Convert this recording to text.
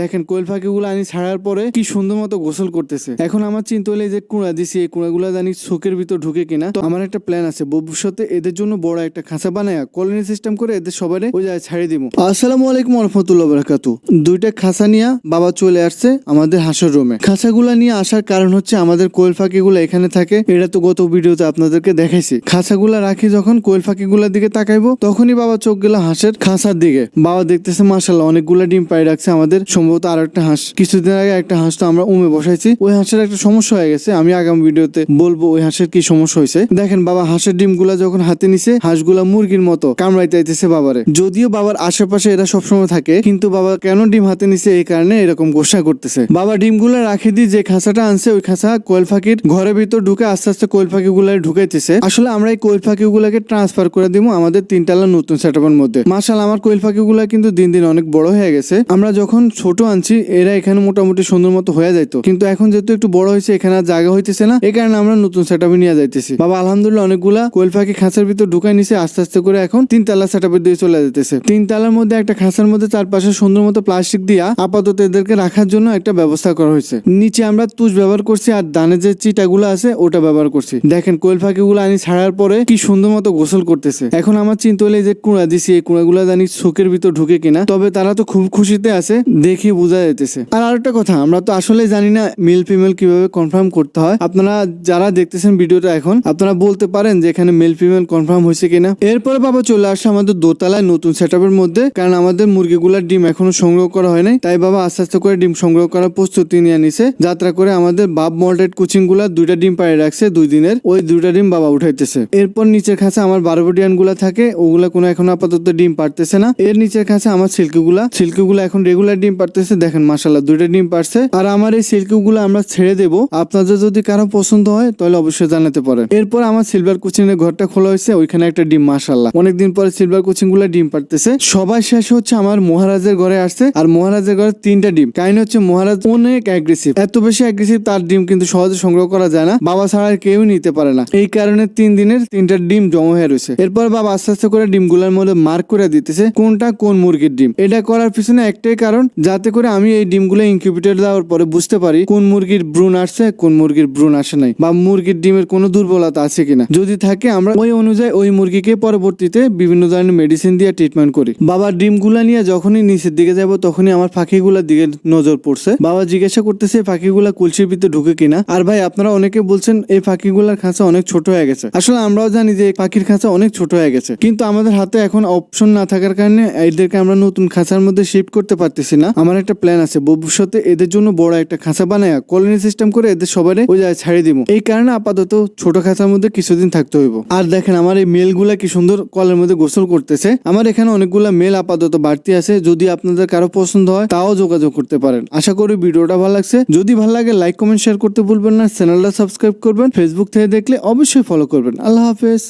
দেখেন, কোয়েল পাখিগুলো আনি ছাড়ার পরে কি সুন্দর মতো গোসল করতেছে। এখন আমার চিন্তা হলে যে কুড়া দিছি, এই কুড়াগুলো জানি শোকের ভিতর ঢুকে কিনা। তো আমার একটা প্ল্যান আছে, ভবিষ্যতে এদের জন্য বড় একটা খাঁচা বানায় কলোনি সিস্টেম করে এদের সবাই ওই জায়গায় ছাড়িয়ে দিব। আসসালামু আলাইকুম রহমতুল্লাহ বারাকাতু দুইটা খাঁচা নিয়ে বাবা চলে আসছে আমাদের হাঁসের রুমে খাঁচাগুলা নিয়ে আসার কারণ হচ্ছে আমাদের কোয়েল পাখিগুলো এখানে থাকে, এটা তো গত ভিডিওতে আপনাদেরকে দেখাইছি। খাঁচাগুলা রাখি যখন কোয়েল পাখিগুলোর দিকে তাকাইবো, তখনই বাবা চোখ গেল হাঁসের খাঁচার দিকে। বাবা দেখতেছে মাসাল্লাহ অনেকগুলা ডিম পাই রাখছে আমাদের সম্ভবত আর একটা হাঁস। কিছুদিন আগে একটা হাঁস তো আমরা উমে বসাইছি। ওই হাঁসের একটা সমস্যা হয়ে গেছে। আমি আগামী ভিডিওতে বলব ওই হাঁসের কি সমস্যা হয়েছে। দেখেন বাবা, হাঁসের ডিমগুলা যখন হাতে নিছে, হাঁসগুলা মুরগির মতো কামড়াইতে আইতেছে বাবারে। যদিও বাবার আশেপাশে এরা সবসময় থাকে, কিন্তু বাবা কেন ডিম হাতে নিছে এই কারণে এরকম গোসা করতেছে। বাবা ডিমগুলা রাখে দিয়ে যে খাঁচাটা আনছে, ওই খাঁচা কোয়েল পাখির ঘরের ভিতর ঢুকে আস্তে আস্তে কোয়েল পাখিগুলা ঢুকাইতেছে। আসলে আমরা এই কোয়েল পাখিগুলাকে ট্রান্সফার করে দিব আমাদের তিনতলা নতুন সেটআপের মধ্যে। মাশাল আমার কোয়েল পাখিগুলা কিন্তু দিন দিন অনেক বড় হয়ে গেছে। আমরা যখন ছোট আনছি, এরা এখানে মোটামুটি সুন্দর মতো হয়ে যাইতো। কিন্তু এখন যেহেতু একটু বড় হয়েছে, এখানে আর জায়গা হইতেছে না, এই কারণে আমরা নতুন সেটআপে নিয়ে যাইতেছি। বাবা, আলহামদুলিল্লাহ অনেকগুলা কোয়েল পাখি খাঁচার ভিতর ঢুকাই নিছে, আস্তে আস্তে করে এখন তিনতলা সেটআপের দিয়ে চলে যেতেছে তিন তালার মধ্যে একটা খাঁচার মধ্যে চারপাশে সুন্দর মতো প্লাস্টিক দিয়া আপাতত এদেরকে রাখার জন্য একটা ব্যবস্থা করা হয়েছে। নিচে আমরা তুষ ব্যবহার করছি আর দানে যে চিটাগুলো আছে, ওটা ব্যবহার করছি। দেখেন কোয়েল পাখিগুলো আনি ছাড়ার পরে কি সুন্দর মতো গোসল করতেছে। এখন আমার চিন্তা হলে যে কুড়া দিছি, এই কুড়াগুলো জানি চোখের ভিতর ঢুকে কিনা, তবে তারা তো খুব খুশিতে আছে। দেখি বোঝা যাইতেছে। আর আরেকটা কথা, আমরা তো আসলে জানি না মেল ফিমেল কীভাবে কনফার্ম করতে হয়। আপনারা যারা দেখতেছেন ভিডিওটা এখন, আপনারা বলতে পারেন যে এখানে মেল ফিমেল কনফার্ম হয়েছে কিনা। এরপরে বাবা চলে আসছে আমাদের দোতলায় নতুন সেটআপের মধ্যে, কারণ আমাদের মুরগিগুলার ডিম এখনও সংগ্রহ করা হয় নাই তাই বাবা আস্তে আস্তে করে ডিম সংগ্রহ করার প্রস্তুতি নিয়ে নিছে। যাত্রা করে আমাদের বাপ মল্টেড কোচিংগুলা দুইটা ডিম পাড়ে রাখছে দুই দিনের। ওই দুইটা ডিম বাবা উঠাইতেছে। এরপর নিচের খাঁচা আমার বারোবডিয়ানগুলা থাকে, ওগুলা কোনো এখন আপাতত ডিম পারতেছে না। এর নিচের খাঁচা আমার সিল্কি গুলা সিল্কি গুলা এখন রেগুলার ডিম পারতেছে, দেখেন মাসাল্লাহ দুইটা ডিম পারছে। আর আমার এই সিল্কি গুলা আমরা ছেড়ে দেব। আপনাদের যদি কারও পছন্দ হয়, তাহলে অবশ্যই জানাতে পারেন। এরপর আমার সিলভার কোচিং এর ঘরটা খোলা হয়েছে, ওইখানে একটা ডিম মাসাল্লাহ অনেকদিন পরে সিলভার কোচিংগুলা ডিম পারতেছে। সবাই শেষ হচ্ছে আমার মহারাজের ঘরে আসছে, আর মহারাজের ঘরে তিনটা ডিম। কাহিনী হচ্ছে, মহারাজ অনেক অ্যাগ্রেসিভ এত বেশি অ্যাগ্রেসিভ তার ডিম কিন্তু সহজে সংগ্রহ করা যায় না। বাবা ছাড়া কেউ নিতে পারে না। এই কারণে তিন দিনের তিনটা ডিম জমা হয়ে রয়েছে। এরপর বাবা আস্তে আস্তে করে ডিম ডিমগুলোর মধ্যে মার্ক করে দিতেছে, কোনটা কোন মুরগির ডিম। এটা করার পিছনে একটাই কারণ যাতে করে আমি এই ডিমগুলো ইনকিউবেটর দেওয়ার পরে বুঝতে পারি কোন মুরগির ব্রুন আসছে, কোন মুরগির ব্রুন আসে নাই, বা মুরগির ডিমের কোনো দুর্বলতা আছে কিনা। যদি থাকে, আমরা ওই অনুযায়ী ওই মুরগিকে পরবর্তীতে বিভিন্ন ধরনের মেডিসিন দিয়ে ট্রিটমেন্ট করি। বাবার ডিমগুলা নিয়ে যখনই নিচের দিকে যাব, তখনই আমার পাখিগুলার দিকে নজর পড়ছে। বাবা জিজ্ঞাসা করতেছে, পাখিগুলা কুলসির ভিতরে ঢুকে কিনা? আর ভাই, আপনারা অনেকে বলছেন, এই পাখিগুলার খাঁচা অনেক ছোট হয়ে গেছে। আসলে আমরাও জানি যে পাখির খাঁচা অনেক ছোট হয়ে গেছে। কিন্তু আমাদের হাতে এখন অপশন না থাকার কারণে এদেরকে আমরা নতুন খাঁচার মধ্যে শিফট করতে পারতেছি না। আমার একটা প্ল্যান আছে। ভবিষ্যতে এদের জন্য বড় একটা খাঁচা বানায় কলোনি সিস্টেম করে এদের সবাই ওই জায়গায় ছাড়িয়ে দিব। এই কারণে আপাতত ছোট খাঁচার মধ্যে কিছুদিন থাকতে হইব। আর দেখেন, আমার এই মেলগুলা কি সুন্দর কলের মধ্যে গোসল করতেছে। আমার এখানে অনেকগুলা মেল আপাতত বাড়তি আছে। যদি আপনাদের কারও পছন্দ হয়, তাও যোগাযোগ করতে পারেন। আশা করি ভিডিওটা ভালো লাগছে। যদি ভালো লাগে লাইক কমেন্ট শেয়ার করতে ভুলবেন না। চ্যানেলটা সাবস্ক্রাইব করবেন। ফেসবুক থেকে দেখলে অবশ্যই ফলো করবেন। আল্লাহ হাফেজ।